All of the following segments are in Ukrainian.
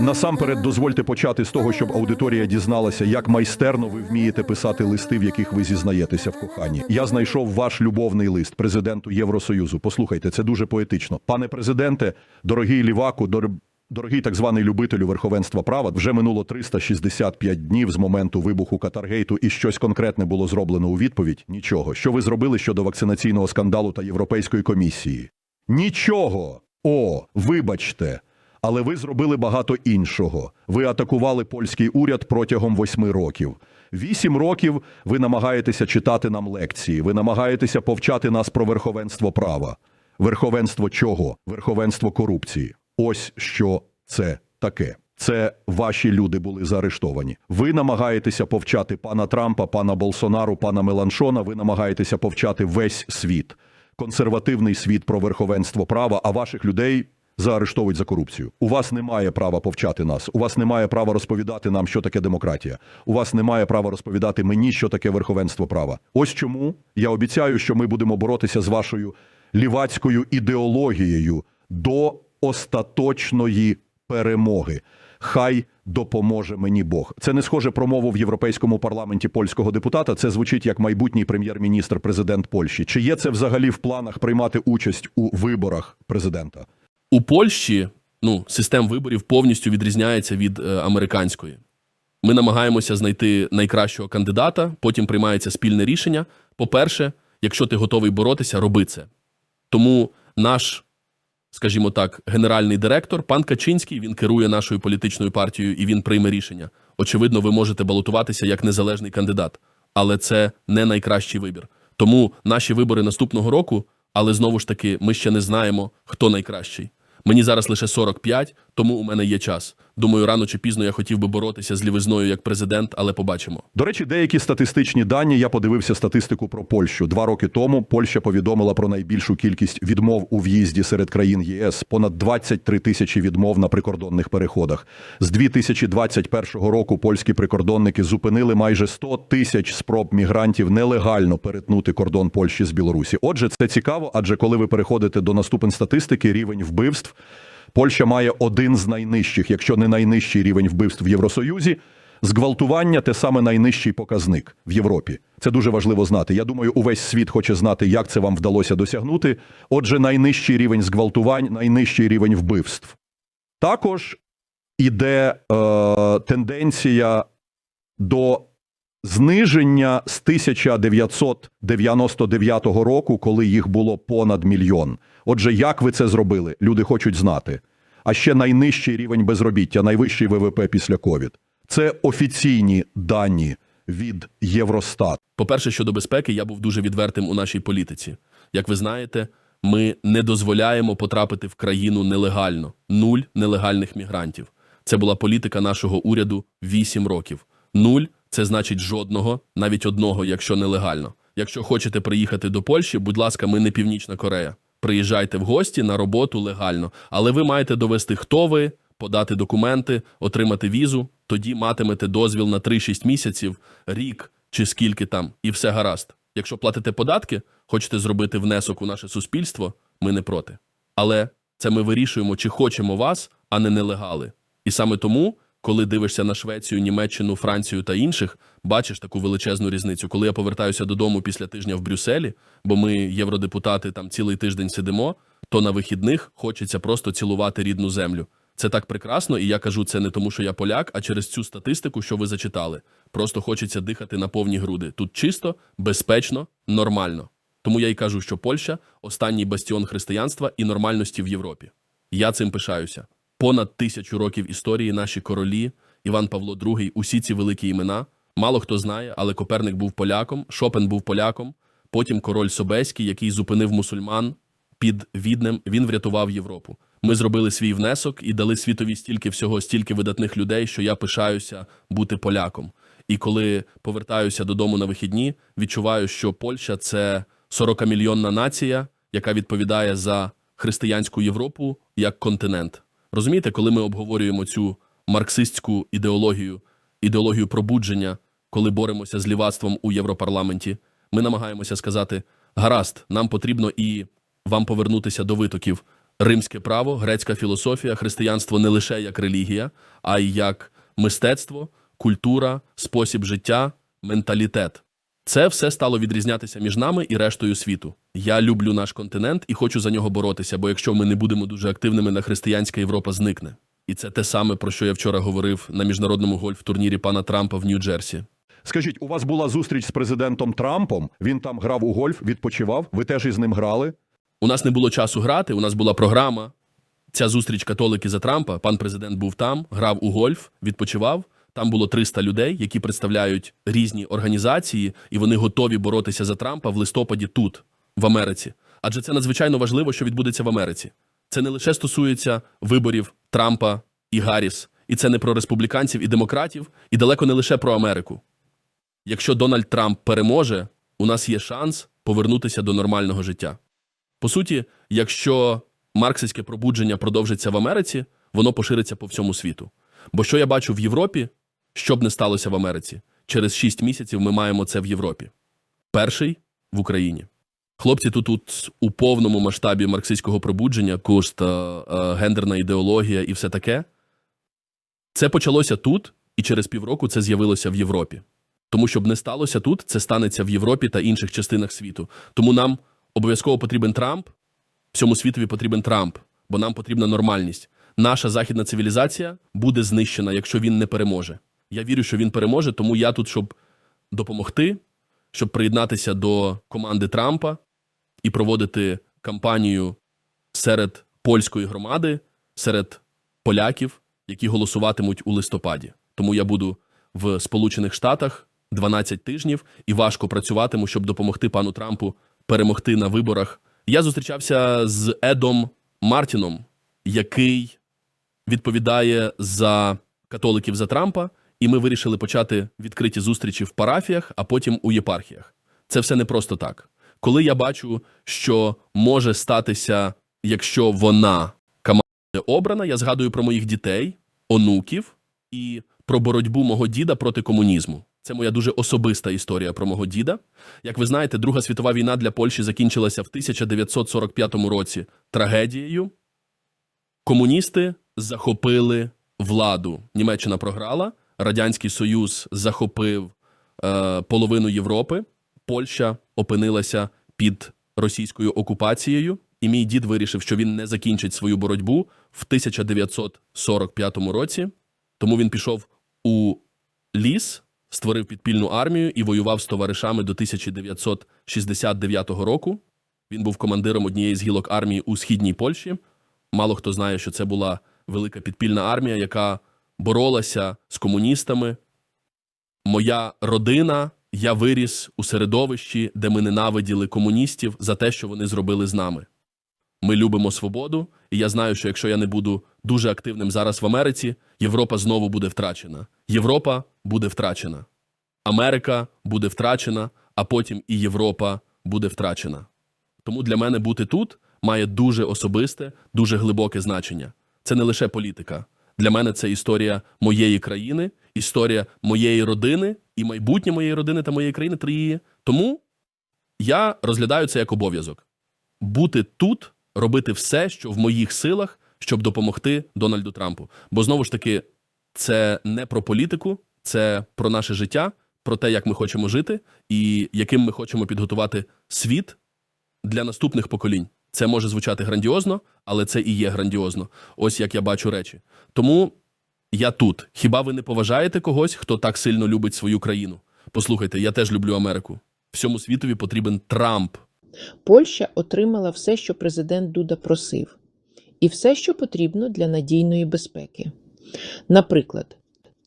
Насамперед, дозвольте почати з того, щоб аудиторія дізналася, як майстерно ви вмієте писати листи, в яких ви зізнаєтеся в коханні. Я знайшов ваш любовний лист президенту Євросоюзу. Послухайте, це дуже поетично. Пане президенте, дорогий ліваку, дор... Дорогий так званий любителю верховенства права, вже минуло 365 днів з моменту вибуху Катаргейту, і щось конкретне було зроблено у відповідь. Нічого. Що ви зробили щодо вакцинаційного скандалу та Європейської комісії? Нічого. О, вибачте. Але ви зробили багато іншого. Ви атакували польський уряд протягом восьми років. Вісім років ви намагаєтеся читати нам лекції, ви намагаєтеся повчати нас про верховенство права. Верховенство чого? Верховенство корупції. Ось що це таке. Це ваші люди були заарештовані. Ви намагаєтеся повчати пана Трампа, пана Болсонару, пана Меланшона. Ви намагаєтеся повчати весь світ, консервативний світ про верховенство права, а ваших людей заарештовують за корупцію. У вас немає права повчати нас. У вас немає права розповідати нам, що таке демократія. У вас немає права розповідати мені, що таке верховенство права. Ось чому я обіцяю, що ми будемо боротися з вашою лівацькою ідеологією до остаточної перемоги. Хай допоможе мені Бог. Це не схоже про мову в європейському парламенті польського депутата. Це звучить як майбутній прем'єр-міністр, президент Польщі. Чи є це взагалі в планах приймати участь у виборах президента? У Польщі ну, система виборів повністю відрізняється від е, американської. Ми намагаємося знайти найкращого кандидата, потім приймається спільне рішення. По-перше, якщо ти готовий боротися, роби це. Тому наш, скажімо так, генеральний директор, пан Качинський, він керує нашою політичною партією і він прийме рішення. Очевидно, ви можете балотуватися як незалежний кандидат, але це не найкращий вибір. Тому наші вибори наступного року, але знову ж таки, ми ще не знаємо, хто найкращий. Мені зараз лише 45, тому у мене є час. Думаю, рано чи пізно я хотів би боротися з лівизною як президент, але побачимо. До речі, деякі статистичні дані. Я подивився статистику про Польщу. Два роки тому Польща повідомила про найбільшу кількість відмов у в'їзді серед країн ЄС понад 23 тисячі відмов на прикордонних переходах. З 2021 року польські прикордонники зупинили майже 100 тисяч спроб мігрантів нелегально перетнути кордон Польщі з Білорусі. Отже, це цікаво, адже коли ви переходите до наступин статистики, рівень вбивств. Польща має один з найнижчих, якщо не найнижчий рівень вбивств в Євросоюзі. Зґвалтування те саме найнижчий показник в Європі. Це дуже важливо знати. Я думаю, увесь світ хоче знати, як це вам вдалося досягнути. Отже, найнижчий рівень зґвалтувань, найнищий рівень вбивств. Також іде е, тенденція до зниження з 1999 року, коли їх було понад мільйон. Отже, як ви це зробили? Люди хочуть знати. А ще найнижчий рівень безробіття, найвищий ВВП після ковід. Це офіційні дані від Євростат. По-перше, щодо безпеки, я був дуже відвертим у нашій політиці. Як ви знаєте, ми не дозволяємо потрапити в країну нелегально. Нуль нелегальних мігрантів. Це була політика нашого уряду 8 років. Нуль це значить жодного, навіть одного, якщо нелегально. Якщо хочете приїхати до Польщі, будь ласка, ми не Північна Корея. Приїжджайте в гості на роботу легально, але ви маєте довести, хто ви, подати документи, отримати візу. Тоді матимете дозвіл на 3-6 місяців, рік чи скільки там, і все гаразд. Якщо платите податки, хочете зробити внесок у наше суспільство, ми не проти. Але це ми вирішуємо, чи хочемо вас, а не нелегали. І саме тому, коли дивишся на Швецію, Німеччину, Францію та інших, бачиш таку величезну різницю. Коли я повертаюся додому після тижня в Брюсселі, бо ми, євродепутати, там цілий тиждень сидимо, то на вихідних хочеться просто цілувати рідну землю. Це так прекрасно, і я кажу це не тому, що я поляк, а через цю статистику, що ви зачитали. Просто хочеться дихати на повні груди. Тут чисто, безпечно, нормально. Тому я й кажу, що Польща останній бастіон християнства і нормальності в Європі. Я цим пишаюся. Понад тисячу років історії наші королі, Іван Павло II, усі ці великі імена. Мало хто знає, але Коперник був поляком, Шопен був поляком. Потім король Собеський, який зупинив мусульман під Віднем, він врятував Європу. Ми зробили свій внесок і дали світові стільки всього, стільки видатних людей, що я пишаюся бути поляком. І коли повертаюся додому на вихідні, відчуваю, що Польща це 40-мільйонна нація, яка відповідає за християнську Європу як континент. Розумієте, коли ми обговорюємо цю марксистську ідеологію, ідеологію пробудження, коли боремося з лівацтвом у Європарламенті, ми намагаємося сказати: Гаразд, нам потрібно і вам повернутися до витоків. Римське право, грецька філософія, християнство не лише як релігія, а й як мистецтво, культура, спосіб життя, менталітет. Це все стало відрізнятися між нами і рештою світу. Я люблю наш континент і хочу за нього боротися, бо якщо ми не будемо дуже активними, на християнська Європа зникне. І це те саме, про що я вчора говорив на міжнародному гольф-турнірі пана Трампа в Нью-Джерсі. Скажіть, у вас була зустріч з президентом Трампом? Він там грав у гольф, відпочивав. Ви теж із ним грали? У нас не було часу грати, у нас була програма. Ця зустріч католики за Трампа. Пан президент був там, грав у гольф, відпочивав. Там було 300 людей, які представляють різні організації, і вони готові боротися за Трампа в листопаді тут, в Америці. Адже це надзвичайно важливо, що відбудеться в Америці. Це не лише стосується виборів Трампа і Гарріс, і це не про республіканців і демократів, і далеко не лише про Америку. Якщо Дональд Трамп переможе, у нас є шанс повернутися до нормального життя. По суті, якщо марксистське пробудження продовжиться в Америці, воно пошириться по всьому світу. Бо що я бачу в Європі, що б не сталося в Америці, через 6 місяців ми маємо це в Європі. Перший в Україні. Хлопці тут, тут у повному масштабі марксистського пробудження, курс, е, е, гендерна ідеологія і все таке. Це почалося тут, і через півроку це з'явилося в Європі. Тому щоб не сталося тут, це станеться в Європі та інших частинах світу. Тому нам обов'язково потрібен Трамп, всьому світові потрібен Трамп, бо нам потрібна нормальність. Наша західна цивілізація буде знищена, якщо він не переможе. Я вірю, що він переможе, тому я тут, щоб допомогти, щоб приєднатися до команди Трампа і проводити кампанію серед польської громади, серед поляків, які голосуватимуть у листопаді. Тому я буду в Сполучених Штатах 12 тижнів і важко працюватиму, щоб допомогти пану Трампу перемогти на виборах. Я зустрічався з Едом Мартіном, який відповідає за католиків за Трампа, і ми вирішили почати відкриті зустрічі в парафіях, а потім у єпархіях. Це все не просто так. Коли я бачу, що може статися, якщо вона команда обрана, я згадую про моїх дітей, онуків і про боротьбу мого діда проти комунізму. Це моя дуже особиста історія про мого діда. Як ви знаєте, Друга світова війна для Польщі закінчилася в 1945 році трагедією. Комуністи захопили владу. Німеччина програла, Радянський Союз захопив е, половину Європи. Польща опинилася під російською окупацією, і мій дід вирішив, що він не закінчить свою боротьбу в 1945 році. Тому він пішов у ліс, створив підпільну армію і воював з товаришами до 1969 року. Він був командиром однієї з гілок армії у східній Польщі. Мало хто знає, що це була велика підпільна армія, яка боролася з комуністами. Моя родина, я виріс у середовищі, де ми ненавиділи комуністів за те, що вони зробили з нами. Ми любимо свободу, і я знаю, що якщо я не буду дуже активним зараз в Америці, Європа знову буде втрачена. Європа буде втрачена. Америка буде втрачена, а потім і Європа буде втрачена. Тому для мене бути тут має дуже особисте, дуже глибоке значення. Це не лише політика. Для мене це історія моєї країни, історія моєї родини і майбутнє моєї родини та моєї країни трії. Тому я розглядаю це як обов'язок бути тут, робити все, що в моїх силах, щоб допомогти Дональду Трампу. Бо знову ж таки, це не про політику, це про наше життя, про те, як ми хочемо жити, і яким ми хочемо підготувати світ для наступних поколінь. Це може звучати грандіозно, але це і є грандіозно. Ось як я бачу речі. Тому я тут. Хіба ви не поважаєте когось, хто так сильно любить свою країну? Послухайте, я теж люблю Америку. Всьому світові потрібен Трамп. Польща отримала все, що президент Дуда просив, і все, що потрібно для надійної безпеки. Наприклад,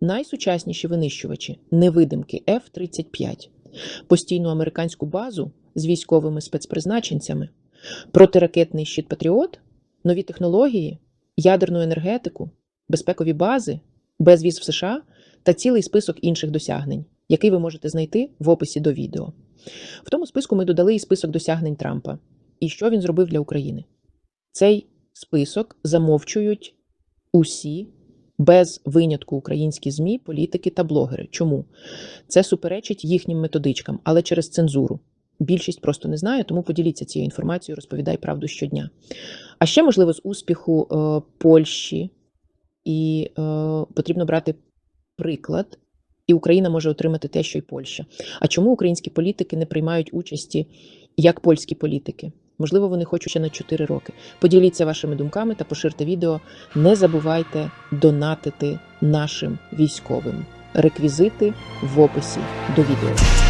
найсучасніші винищувачі невидимки F-35, постійну американську базу з військовими спецпризначенцями, протиракетний щит Патріот, нові технології, ядерну енергетику, безпекові бази, безвіз в США та цілий список інших досягнень, який ви можете знайти в описі до відео. В тому списку ми додали і список досягнень Трампа. І що він зробив для України. Цей список замовчують усі без винятку українські ЗМІ, політики та блогери. Чому? Це суперечить їхнім методичкам, але через цензуру. Більшість просто не знає, тому поділіться цією інформацією, розповідай правду щодня. А ще, можливо, з успіху е, Польщі, і е, потрібно брати приклад, і Україна може отримати те, що й Польща. А чому українські політики не приймають участі як польські політики? Можливо, вони хочуть ще на 4 роки. Поділіться вашими думками та поширте відео. Не забувайте донатити нашим військовим. Реквізити в описі до відео.